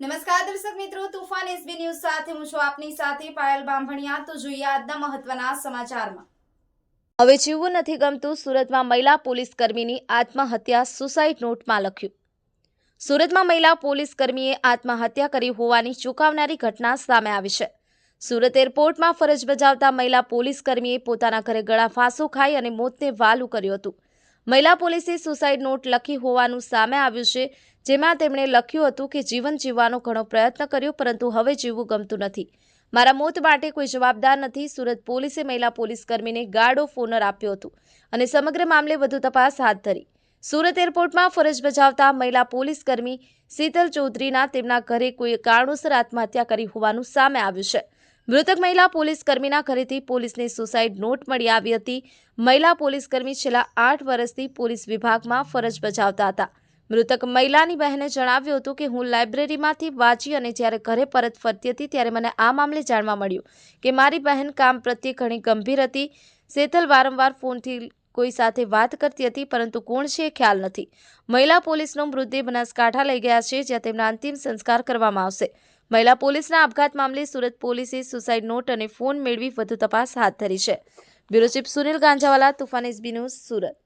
નમસ્કાર દર્શક મિત્રો, તુફાન એસબી ન્યૂઝ સાથે હું છું આપની સાથે પાયલ બાંભણિયા. તો જોઈએ આજના મહત્વના સમાચારમાં. હવે જીવવું નથી ગમતું, સુરતમાં મહિલા પોલીસ કર્મીની આત્મહત્યા સુસાઇડ નોટમાં લખ્યું. સુરતમાં મહિલા પોલીસ કર્મીએ આત્મહત્યા કરી હોવાની ચોંકાવનારી ઘટના સામે આવી છે. સુરત એરપોર્ટમાં ફરજ બજાવતા મહિલા પોલીસ કર્મીએ પોતાના ઘરે ગળા ફાંસો ખાઈ અને મોતને વાલું કર્યું હતું. મહિલા પોલીસે સુસાઇડ નોટ લખી હોવાનું સામે આવ્યું છે. જેમાં તેમણે લખ્યું હતું કે જીવન જીવવાનો ઘણો પ્રયત્ન કર્યો, પરંતુ હવે જીવવું ગમતું નથી. મારા મોત માટે કોઈ જવાબદાર નથી. સુરત પોલીસે મહિલા પોલીસ કર્મીને ગાર્ડ ઓફ ઓનર આપ્યો હતો અને સમગ્ર મામલે વધુ તપાસ હાથ ધરી. સુરત એરપોર્ટમાં ફરજ બજાવતા મહિલા પોલીસ કર્મી શીતલ ચૌધરીના તેમના ઘરે કોઈ કારણોસર આત્મહત્યા કરી હોવાનું સામે આવ્યું છે. મૃતક મહિલા પોલીસ કર્મીના ઘરેથી પોલીસને સુસાઇડ નોટ મળી આવી હતી. મહિલા પોલીસ કર્મી છેલ્લા આઠ વર્ષથી પોલીસ વિભાગમાં ફરજ બજાવતા હતા. મૃતક મહિલાની બહેને જણાવ્યું હતું કે હું લાઇબ્રેરીમાંથી વાંચી અને જ્યારે ઘરે પરત ફરતી હતી ત્યારે મને આ મામલે જાણવા મળ્યું કે મારી બહેન કામ પ્રત્યે ઘણી ગંભીર હતી. સેથલ વારંવાર ફોનથી કોઈ સાથે વાત કરતી હતી, પરંતુ કોણ છે ખ્યાલ નથી. મહિલા પોલીસનો મૃતદેહ બનાસકાંઠા લઈ ગયા છે, જ્યાં તેમના અંતિમ સંસ્કાર કરવામાં આવશે. મહિલા પોલીસના આપઘાત મામલે સુરત પોલીસે સુસાઇડ નોટ અને ફોન મેળવી વધુ તપાસ હાથ ધરી છે. Bureau chief Sunil Ganjawala, Toofan SB news Surat.